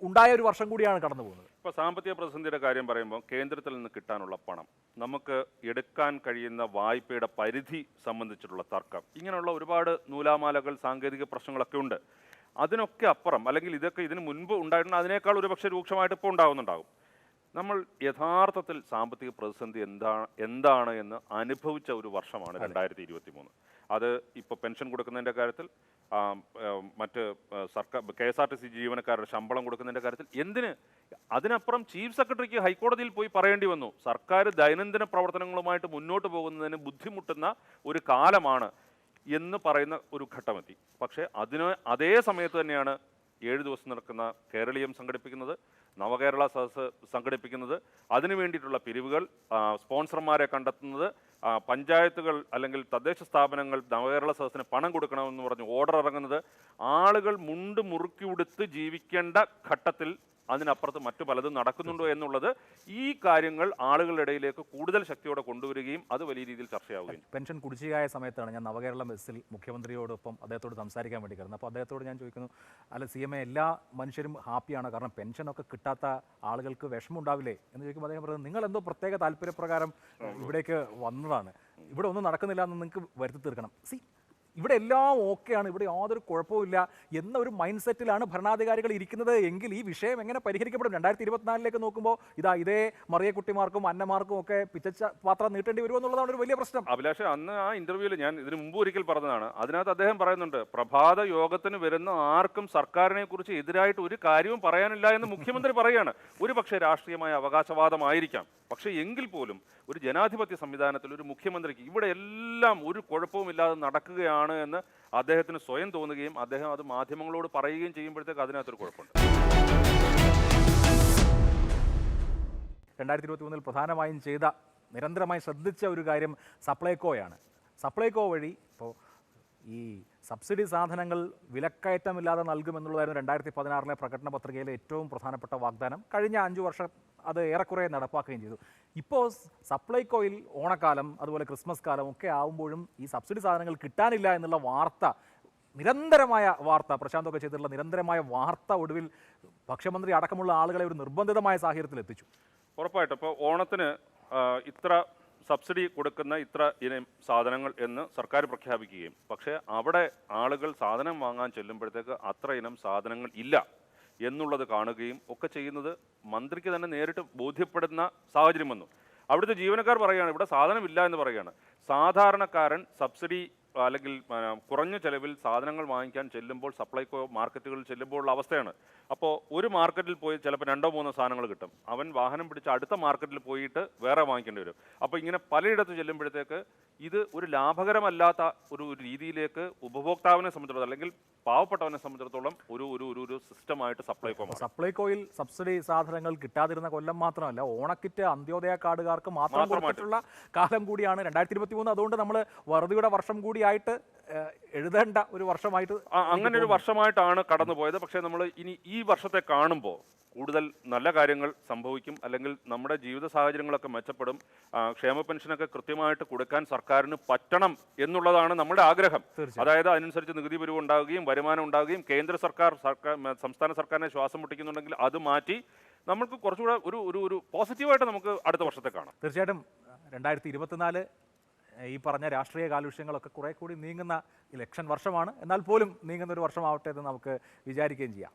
ഉണ്ടായ ഒരു വർഷം കൂടിയാണ് കടന്നു പോകുന്നത്. ഇപ്പോൾ സാമ്പത്തിക പ്രതിസന്ധിയുടെ കാര്യം പറയുമ്പോൾ കേന്ദ്രത്തിൽ നിന്ന് കിട്ടാനുള്ള പണം നമുക്ക് എടുക്കാൻ കഴിയുന്ന വായ്പയുടെ പരിധി സംബന്ധിച്ചിട്ടുള്ള തർക്കം ഇങ്ങനെയുള്ള ഒരുപാട് നൂലാമാലകൾ സാങ്കേതിക പ്രശ്നങ്ങളൊക്കെ ഉണ്ട്. അതിനൊക്കെ അപ്പുറം അല്ലെങ്കിൽ ഇതൊക്കെ ഇതിന് മുൻപ് ഉണ്ടായിരുന്ന അതിനേക്കാൾ ഒരുപക്ഷെ രൂക്ഷമായിട്ട് ഇപ്പോൾ ഉണ്ടാകുന്നുണ്ടാകും നമ്മൾ യഥാർത്ഥത്തിൽ സാമ്പത്തിക പ്രതിസന്ധി എന്താണ് എന്താണ് എന്ന് അനുഭവിച്ച ഒരു വർഷമാണ് രണ്ടായിരത്തി ഇരുപത്തി മൂന്ന് അത് ഇപ്പോൾ പെൻഷൻ കൊടുക്കുന്നതിന്റെ കാര്യത്തിൽ മറ്റ് സർക്കാർ K S R T C ജീവനക്കാരുടെ ശമ്പളം കൊടുക്കുന്നതിന്റെ കാര്യത്തിൽ എന്തിന് അതിനപ്പുറം ചീഫ് സെക്രട്ടറിക്ക് ഹൈക്കോടതിയിൽ പോയി പറയേണ്ടി വന്നു. സർക്കാർ ദൈനംദിന പ്രവർത്തനങ്ങളുമായിട്ട് മുന്നോട്ട് പോകുന്നതിന് ബുദ്ധിമുട്ടുന്ന ഒരു കാലമാണ് എന്ന് പറയുന്ന ഒരു ഘട്ടമെത്തി. പക്ഷേ അതിന് അതേ സമയത്ത് തന്നെയാണ് ഏഴ് ദിവസം നടക്കുന്ന കേരളീയം സംഘടിപ്പിക്കുന്നത് നവകേരള സദസ് സംഘടിപ്പിക്കുന്നത്. അതിനു വേണ്ടിയിട്ടുള്ള പിരിവുകൾ സ്പോൺസർമാരെ കണ്ടെത്തുന്നത് പഞ്ചായത്തുകൾ അല്ലെങ്കിൽ തദ്ദേശ സ്ഥാപനങ്ങൾ നവകേരള സദസ്സിന് പണം കൊടുക്കണമെന്ന് പറഞ്ഞ് ഓർഡർ ഇറങ്ങുന്നത് ആളുകൾ മുണ്ട് മുറുക്കി ഉടുത്ത് ജീവിക്കേണ്ട ഘട്ടത്തിൽ അതിനപ്പുറത്ത് മറ്റു പലതും നടക്കുന്നുണ്ടോ എന്നുള്ളത് ഈ കാര്യങ്ങൾ ആളുകളുടെ ഇടയിലേക്ക് കൂടുതൽ ശക്തിയോടെ കൊണ്ടുവരികയും അത് വലിയ രീതിയിൽ ചർച്ചയാവുകയും. പെൻഷൻ കുടിശ്ശികയായ സമയത്താണ് ഞാൻ നവകേരള ബസ്സിൽ മുഖ്യമന്ത്രിയോടൊപ്പം അദ്ദേഹത്തോട് സംസാരിക്കാൻ വേണ്ടി കയറുന്നത്. അപ്പോൾ അദ്ദേഹത്തോട് ഞാൻ ചോദിക്കുന്നു അല്ല സി എം എ എല്ലാ മനുഷ്യരും ഹാപ്പിയാണ് കാരണം പെൻഷനൊക്കെ കിട്ടാത്ത ആളുകൾക്ക് വിഷമം ഉണ്ടാവില്ലേ എന്ന് ചോദിക്കുമ്പോൾ അദ്ദേഹം പറയുന്നത് നിങ്ങൾ എന്തോ പ്രത്യേക താല്പര്യപ്രകാരം ഇവിടേക്ക് വന്നതാണ്. ഇവിടെ ഒന്നും നടക്കുന്നില്ല എന്ന് നിങ്ങൾക്ക് വരുത്തി തീർക്കണം. സി ഇവിടെ എല്ലാം ഓക്കെയാണ്. ഇവിടെ യാതൊരു കുഴപ്പമില്ല എന്ന ഒരു മൈൻഡ് സെറ്റിലാണ് ഭരണാധികാരികൾ ഇരിക്കുന്നത്. എങ്കിൽ ഈ വിഷയം എങ്ങനെ പരിഹരിക്കപ്പെടും? രണ്ടായിരത്തി ഇരുപത്തിനാലിലേക്ക് നോക്കുമ്പോൾ ഇതാ ഇതേ മറിയക്കുട്ടിമാർക്കും അന്നമാർക്കും ഒക്കെ പിച്ചച്ച പാത്രം നീട്ടേണ്ടി വരുമെന്നുള്ളതാണ് ഒരു വലിയ പ്രശ്നം. അഭിലാഷ് അന്ന് ആ ഇന്റർവ്യൂവിൽ ഞാൻ ഇതിനു മുമ്പ് ഒരിക്കൽ പറഞ്ഞതാണ്. അതിനകത്ത് അദ്ദേഹം പറയുന്നുണ്ട് പ്രഭാത യോഗത്തിന് വരുന്ന ആർക്കും സർക്കാരിനെ കുറിച്ച് എതിരായിട്ട് ഒരു കാര്യവും പറയാനില്ല എന്ന് മുഖ്യമന്ത്രി പറയുകയാണ് ഒരു പക്ഷേ രാഷ്ട്രീയമായ അവകാശവാദമായിരിക്കാം. പക്ഷേ എങ്കിൽ പോലും ഒരു ജനാധിപത്യ സംവിധാനത്തിൽ ഒരു മുഖ്യമന്ത്രിക്ക് ഇവിടെ എല്ലാം ഒരു കുഴപ്പവും ഇല്ലാതെ നടക്കുകയാണ് എന്ന് അദ്ദേഹത്തിന് സ്വയം തോന്നുകയും അദ്ദേഹം അത് മാധ്യമങ്ങളോട് പറയുകയും ചെയ്യുമ്പോഴത്തേക്ക് അതിനകത്തൊരു കുഴപ്പമുണ്ട്. രണ്ടായിരത്തി ഇരുപത്തി മൂന്നിൽ പ്രധാനമായും ചെയ്ത നിരന്തരമായി ശ്രദ്ധിച്ച ഒരു കാര്യം സപ്ലൈകോയാണ്. സപ്ലൈകോ വഴി ഇപ്പോൾ ഈ സബ്സിഡി സാധനങ്ങൾ വിലക്കയറ്റമില്ലാതെ നൽകുമെന്നുള്ളതായിരുന്നു രണ്ടായിരത്തി പതിനാറിലെ പ്രകടന പത്രികയിലെ ഏറ്റവും പ്രധാനപ്പെട്ട വാഗ്ദാനം. കഴിഞ്ഞ അഞ്ച് വർഷം അത് ഏറെക്കുറെ നടപ്പാക്കുകയും ചെയ്തു. ഇപ്പോൾ സപ്ലൈകോയിൽ ഓണക്കാലം അതുപോലെ ക്രിസ്മസ് കാലം ഒക്കെ ആവുമ്പോഴും ഈ സബ്സിഡി സാധനങ്ങൾ കിട്ടാനില്ല എന്നുള്ള വാർത്ത നിരന്തരമായ വാർത്ത പ്രശാന്തൊക്കെ ചെയ്തിട്ടുള്ള നിരന്തരമായ വാർത്ത ഒടുവിൽ ഭക്ഷ്യമന്ത്രി അടക്കമുള്ള ആളുകളെ ഒരു നിർബന്ധിതമായ സാഹചര്യത്തിൽ എത്തിച്ചു. ഉറപ്പായിട്ടും. ഇപ്പോൾ ഓണത്തിന് ഇത്ര സബ്സിഡി കൊടുക്കുന്ന ഇത്ര ഇനം സാധനങ്ങൾ എന്ന് സർക്കാർ പ്രഖ്യാപിക്കുകയും പക്ഷേ അവിടെ ആളുകൾ സാധനം വാങ്ങാൻ ചെല്ലുമ്പോഴത്തേക്ക് അത്ര ഇനം സാധനങ്ങൾ ഇല്ല. എന്നുള്ളത് കാണുകയും ഒക്കെ ചെയ്യുന്നത് മന്ത്രിക്ക് തന്നെ നേരിട്ട് ബോധ്യപ്പെടുന്ന സാഹചര്യം വന്നു. അവിടുത്തെ ജീവനക്കാർ പറയുകയാണ് ഇവിടെ സാധനമില്ല എന്ന് പറയുകയാണ്. സാധാരണക്കാരൻ സബ്സിഡി അല്ലെങ്കിൽ കുറഞ്ഞ ചെലവിൽ സാധനങ്ങൾ വാങ്ങിക്കാൻ ചെല്ലുമ്പോൾ സപ്ലൈകോ മാർക്കറ്റുകളിൽ ചെല്ലുമ്പോഴുള്ള അവസ്ഥയാണ്. അപ്പോൾ ഒരു മാർക്കറ്റിൽ പോയി ചിലപ്പോൾ രണ്ടോ മൂന്നോ സാധനങ്ങൾ കിട്ടും. അവൻ വാഹനം പിടിച്ച് അടുത്ത മാർക്കറ്റിൽ പോയിട്ട് വേറെ വാങ്ങിക്കേണ്ടി വരും. അപ്പോൾ ഇങ്ങനെ പലയിടത്ത് ചെല്ലുമ്പോഴത്തേക്ക് ഇത് ഒരു ലാഭകരമല്ലാത്ത ഒരു രീതിയിലേക്ക് ഉപഭോക്താവിനെ സംബന്ധിച്ചിടത്തോളം അല്ലെങ്കിൽ പാവപ്പെട്ടവനെ സംബന്ധിച്ചിടത്തോളം ഒരു ഒരു ഒരു ഒരു സിസ്റ്റമായിട്ട് സപ്ലൈകോ സപ്ലൈകോയിൽ സബ്സിഡി സാധനങ്ങൾ കിട്ടാതിരുന്ന കൊല്ലം മാത്രമല്ല ഓണക്കിറ്റ് അന്ത്യോദയ കാർഡുകാർക്ക് മാത്രം. കൊടുത്തിട്ടുള്ള കാലം കൂടിയാണ് രണ്ടായിരത്തി ഇരുപത്തി മൂന്ന് അതുകൊണ്ട് നമ്മൾ വറുതിയുടെ വർഷം കൂടിയായിട്ട് ഏഹ്, എഴുതേണ്ട ഒരു വർഷമായിട്ട് അങ്ങനെ ഒരു വർഷമായിട്ടാണ് കടന്നുപോയത്. പക്ഷേ നമ്മൾ ഇനി ഈ വർഷത്തെ കാണുമ്പോൾ കൂടുതൽ നല്ല കാര്യങ്ങൾ സംഭവിക്കും. അല്ലെങ്കിൽ നമ്മുടെ ജീവിത സാഹചര്യങ്ങളൊക്കെ മെച്ചപ്പെടും. ക്ഷേമ പെൻഷനൊക്കെ കൃത്യമായിട്ട് കൊടുക്കാൻ സർക്കാരിന് പറ്റണം എന്നുള്ളതാണ് നമ്മുടെ ആഗ്രഹം. അതായത് അതിനനുസരിച്ച് നികുതി പിരിവ് ഉണ്ടാവുകയും വരുമാനം ഉണ്ടാവുകയും കേന്ദ്ര സർക്കാർ സർക്കാർ സംസ്ഥാന സർക്കാരിനെ ശ്വാസം മുട്ടിക്കുന്നുണ്ടെങ്കിൽ അത് മാറ്റി നമ്മൾക്ക് കുറച്ചുകൂടെ ഒരു ഒരു ഒരു പോസിറ്റീവായിട്ട് നമുക്ക് അടുത്ത വർഷത്തെ കാണാം. തീർച്ചയായിട്ടും. രണ്ടായിരത്തി ഇരുപത്തിനാല് ഈ പറഞ്ഞ രാഷ്ട്രീയ കാലുഷ്യങ്ങളൊക്കെ കുറെ കൂടി നീങ്ങുന്ന ഇലക്ഷൻ വർഷമാണ്. എന്നാൽ പോലും നീങ്ങുന്ന ഒരു വർഷമാവട്ടെ എന്ന് നമുക്ക് വിചാരിക്കുകയും ചെയ്യാം.